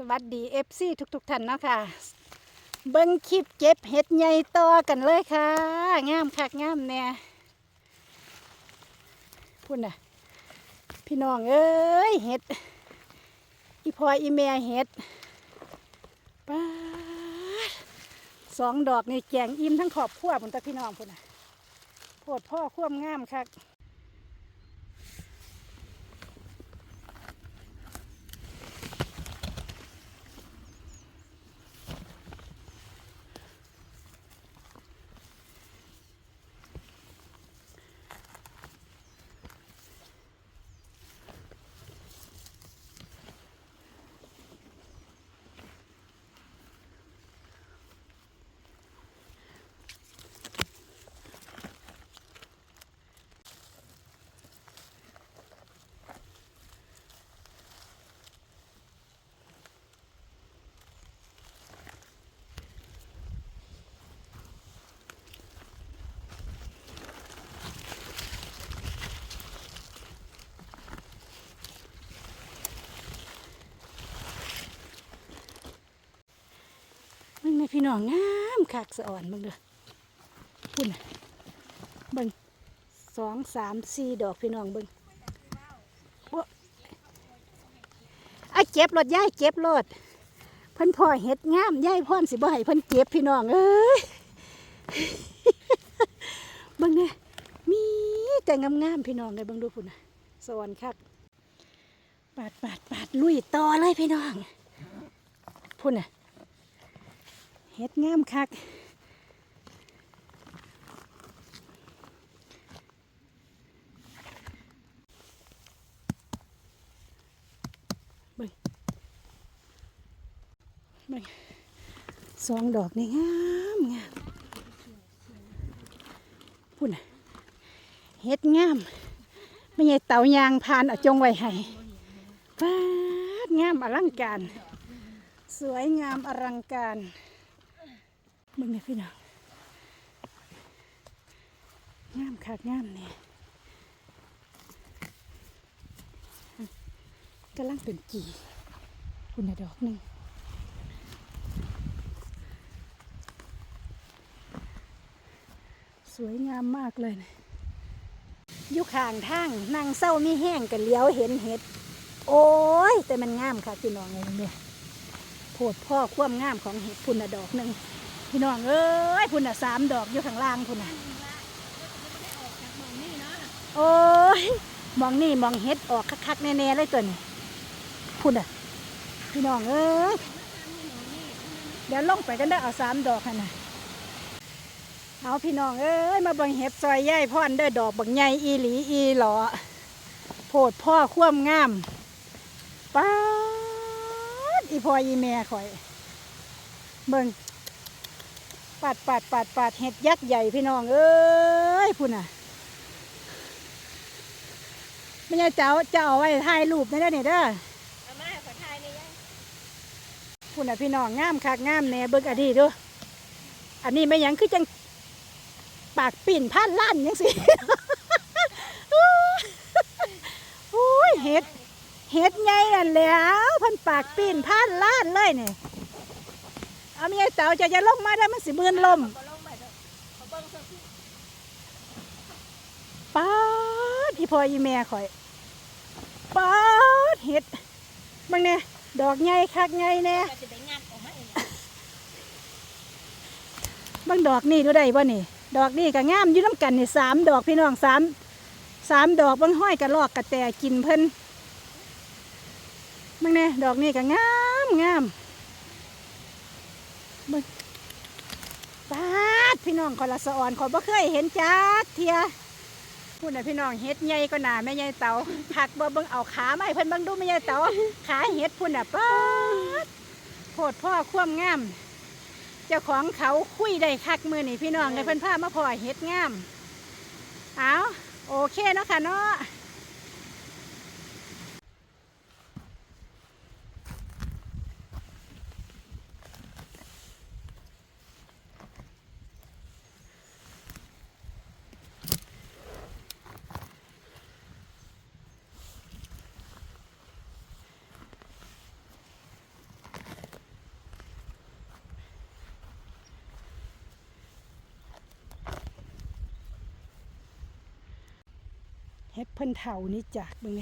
สวัสดีเอฟซีทุกๆท่านเนาะค่ะ เบิ้งคลิปเก็บเห็ดใหญ่ต่อกันเลยค่ะงามคักงามแน่พูดน่ะพี่น้องเอ้ยเห็ดอีพออีเมียเห็ดป้าสองดอกนี่แกงอิ่มทั้งขอบขั้วพุ่นตะพี่น้องพุ่นน่ะโพดพ่อควงามคัก พี่น้องงามคักสะอ่อนมึงเด้อพุ่นน่ะเบิ่งสองสามสี่ดอกพี่น้องบิ่งโอ้อะเจ็บรถย่ายเจ็บรถเพิ่นพ่อเฮ็ดงามย่ายพ่อนสิบ่ให้เพิ่นเจ็บพี่น้องเอ้ยบังเนี่ยมีแต่งามๆพี่น้องเลยบังดูพุ่นน่ะสวรรค์คักปาดปาดปาดลุยต่อเลยพี่น้องพุ่นน่ะ เฮ็ดงามคักเบิ่งเบิ่งสองดอกนี่งามงามพูดนะเฮ็ดงามไม่ใช่เต่ายางพานเอาจงไว้ให้ฟาดงามอลังการ สวยงามอลังการ มึงเนี่ยพี่น้องงามคักงามเนี่ยกำลังเป็นจีคุณน่ะดอกหนึ่งสวยงามมากเลยนะอยู่ข้างทางนั่งเศร้ามีแห้งกันเลี้ยวเห็นเห็ด โอ้ย แต่มันงามค่ะพี่น้องไงเนี่ยโพดพ่อความงามของเห็ดพุ่นดอกหนึ่ง พี่น้องเอ้ยพุ่นน่ะสามดอกอยู่ข้างล่างพุ่นน่ะโอ้ยมองนี่มองเห็ดออกคักๆแน่ๆเลยตัวนี้พุ่นน่ะ พี่น้องเอ้ยเดี๋ยวลงไปกันได้เอาสามดอกนะเอาพี่น้องเอ้ยมาบังเห็ดซอยย่ายพ่อนเด้ดอกบักใหญ่อีหลีอีหลอโพดพ่อความงามป้าอีพออีแม่ข่อย เบิ่ง ปัดปัดปัดปัดเห็ดยักษ์ใหญ่พี่น้องเอ้ยพุ่นน่ะไม่ใช่เจ้าเจ้าเอาไว้ถ่ายรูปนี่เด้อนี่ยเด้อมาขอทายนี่ยังพุ่นน่ะพี่น้องงามคักงามแน่เบิ่งอันนี้ดูอันนี้ไม่ยังคือจังปากปิ่นพันล้านยังสิโอ้ยเห็ดเห็ดไงนั่นแล้วพันปากปีนผ่านล้านเลยเนี่ย เอามียเต่าจะจะลงมาได้มันสิมืนลมบ่ลงไปเด้อเขาเบิ่งซะสิป๊าดอีพออีแม่ข่อยป๊าดเห็ดมึงเนี่ยดอกใหญ่คักใหญ่แน่ก็สิได้งางบางดอกนี่ดูได้บ่นี่ ดอกนี่ก็งามอยู่น้ำกันนี่สามดอกพี่น้องสามสามดอกบางห้อยกระลอกกระแตกินเพิ่นมึงเนี่ยดอกนี่ก็งามงามมึงป๊าดพี่ น้องคอละสะอ่อนขอบ่เคยเห็นจักเทียพูดนะพี่น้องเฮ็ดใหญ่ก็หนาแม่ใหญ่เต๋าผักบ่เบิ่งเอาขาไม่เพิ่นเบิ่งดูแม่ใหญ่เต๋าขาเฮ็ดพุ่นน่ะป๊าดโพดพ่อคว่ำงามเจ้าของเขาคุยได้คักมือนี่พี่น้องในเพิ่นพามาพ่อเฮ็ดงามเอาโอเคเนาะค่ะเนาะ เฮ็ดเพิ่นเถานี่จ้ะเบิ่ง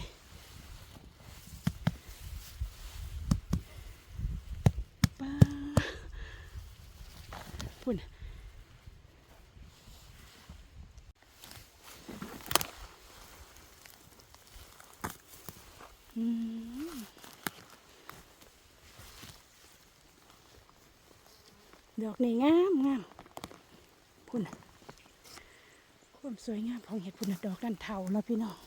ป้าพุ่นอืมดอกนี่งามงามพุ่นน่ะ ความสวยงามของเห็ดพุ่นดอกนั่นเถาแล้วพี่น้อง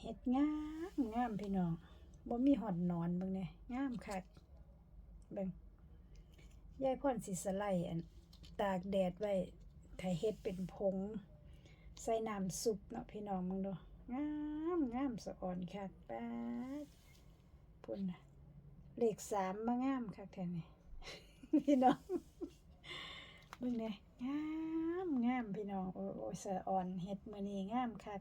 เห็ดงามงามพี่น้องบ่มีหอดนอนบิ่งเนี่ยงามคักเบิ่งยายพ่อนสิสไลด์อันตากแดดไว้ถ้าเฮ็ดเป็นผง ใส่น้ำซุปเนาะพี่น้องมึงดูงาม งามสะอ่อนค่ะป้าพุ่นนะเลขสามมางามค่ะแทนนี่พี่น้องเบิ่งเนี่ยงามงามพี่น้อง โอ้ยสะอ่อนเฮ็ดมื้อนี้งามค่ะ